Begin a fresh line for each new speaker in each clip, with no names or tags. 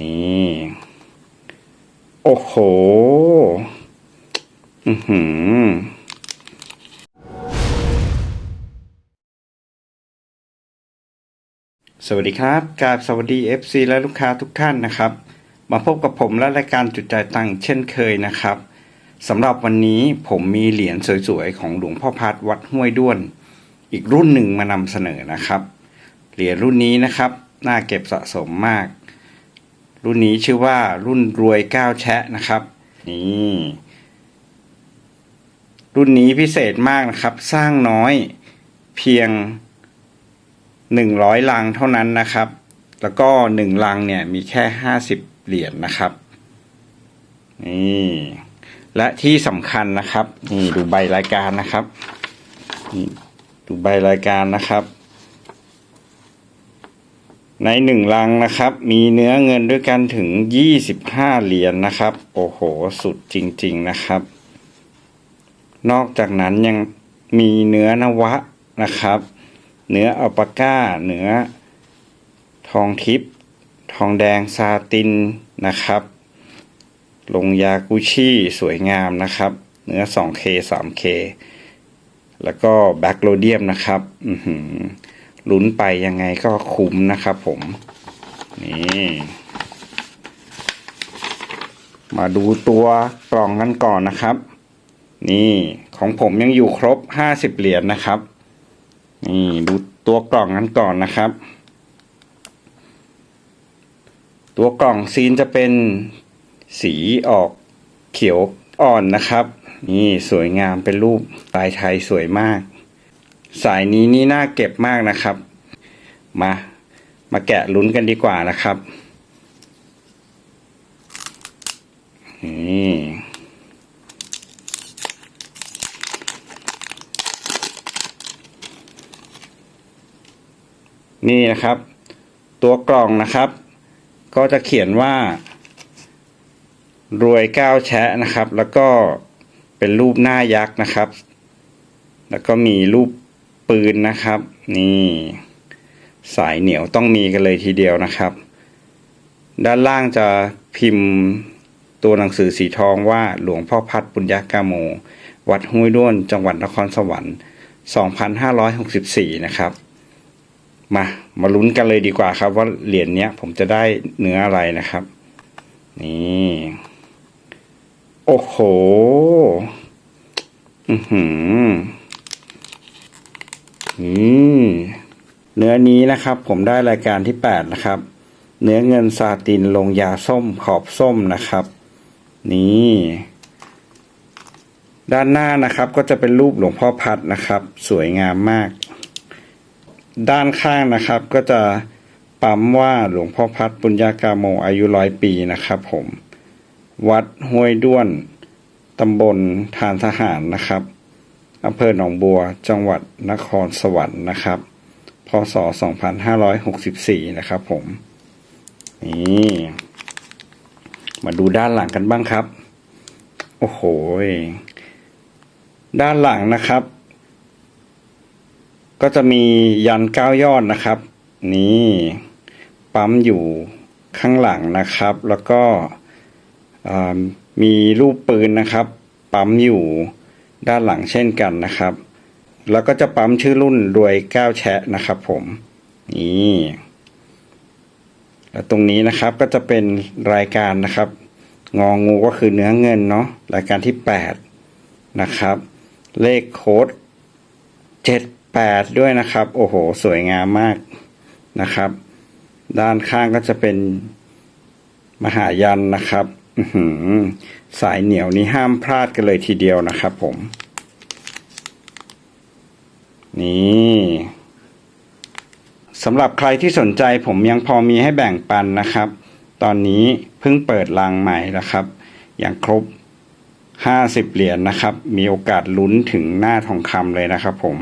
นี่โอ้โหอือหือสวัสดีครับกราบสวัสดี FC และลูกค้าทุกท่านนะครับ มาพบกับผมและรายการจุดจ่ายตังค์เช่นเคยนะครับสำหรับวันนี้ผมมีเหรียญสวยๆ ของหลวงพ่อพัดวัดห้วยด้วน อีกรุ่นหนึ่งมานำเสนอนะครับ เหรียญรุ่นนี้นะครับ น่าเก็บสะสมมาก รุ่นนี้ชื่อว่ารุ่นรวยก้าวแชะนะครับ นี่รุ่นนี้พิเศษมากนะครับ สร้างน้อยเพียงหนึ่งร้อยลังเท่านั้นนะครับ แล้วก็หนึ่งลังเนี่ยมีแค่ห้าสิบเหรียญนะครับ นี่ และที่สำคัญนะครับ นี่ดูใบรายการนะครับ นี่ดูใบรายการนะครับ ในหนึ่งลังนะครับ มีเนื้อเงินด้วยกันถึงยี่สิบห้าเหรียญนะครับ โอ้โห สุดจริง ๆนะครับ นอกจากนั้นยังมีเนื้อนวะนะครับ เนื้ออัลปาก้า เนื้อทองทิพย์ทองแดงซาตินนะครับ ลงยากุชิสวยงามนะครับ เนื้อ 2K 3K แล้วก็แบ็กโลเดียมนะครับ อือหือ ลุ้นไปยังไงก็คุ้มนะครับผมนี่มาดูตัวกล่องกันก่อนนะครับ นี่ของผมยังอยู่ครบ50เหรียญนะครับ นี่ดูตัวกล่องกันก่อนนะครับ ตัวกล่องซีนจะเป็นสีออกเขียวอ่อนนะครับ นี่สวยงามเป็นรูปลายไทยสวยมาก สายนี้นี่น่าเก็บมากนะครับ มา มาแกะลุ้นกันดีกว่านะครับนี่นี่นะครับ ตัวกล่องนะครับ ก็จะเขียนว่า รวยก้าวแชะนะครับ แล้วก็เป็นรูปหน้ายักษ์นะครับ แล้วก็มีรูป ปืนนะครับ นี่สายเหนียวต้องมีกันเลยทีเดียวนะครับ ด้านล่างจะพิมพ์ตัวหนังสือสีทองว่าหลวงพ่อพัดปุญญากาโม วัดห้วยด้วนจังหวัดนครสวรรค์ 2564 นะครับ มามาลุ้นกันเลยดีกว่าครับ ว่าเหรียญเนี้ยผมจะได้เนื้ออะไรนะครับ นี่ โอ้โห อือหือ เนื้อนี้นะครับผมได้รายการที่แปดนะครับ เนื้อเงินซาตินลงยาส้มขอบส้มนะครับ นี่ ด้านหน้านะครับก็จะเป็นรูปหลวงพ่อพัดนะครับ สวยงามมาก ด้านข้างนะครับก็จะปั๊มว่าหลวงพ่อพัดปุญญากาโมอายุร้อยปีนะครับผม วัดห้วยด้วนตำบลทานทหารนะครับ อำเภอหนองบัว จังหวัดนครสวรรค์นะครับ พศ 2564 นะครับผม นี่ มาดูด้านหลังกันบ้างครับ โอ้โห ด้านหลังนะครับ ก็จะมียันเก้ายอดนะครับ นี่ ปั๊มอยู่ข้างหลังนะครับ แล้วก็มีรูปปืนนะครับ ปั๊มอยู่ ด้านหลังเช่นกันนะครับ แล้วก็จะปั๊มชื่อรุ่นรวยก้าวแชะนะครับผม นี่แล้วตรงนี้นะครับก็จะเป็นรายการนะครับ งองูก็คือเนื้อเงินเนาะรายการที่แปดนะครับ เลขโค้ดเจ็ดแปดด้วยนะครับ โอ้โห สวยงามมากนะครับ ด้านข้างก็จะเป็นมหายันนะครับ สายเหนียวนี้ห้ามพลาดกันเลยทีเดียวนะครับผม นี่สำหรับใครที่สนใจผมยังพอมีให้แบ่งปันนะครับ ตอนนี้เพิ่งเปิดลังใหม่นะครับ อย่างครบ 50 เหรียญนนะครับ มีโอกาสลุ้นถึงหน้าทองคำเลยนะครับผม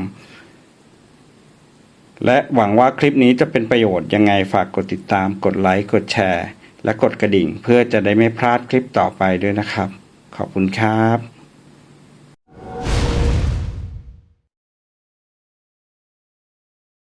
และหวังว่าคลิปนี้จะเป็นประโยชน์ยังไงฝากกดติดตามกดไลค์กดแชร์ และกดกระดิ่งเพื่อจะได้ไม่พลาดคลิปต่อไปด้วยนะครับ ขอบคุณครับ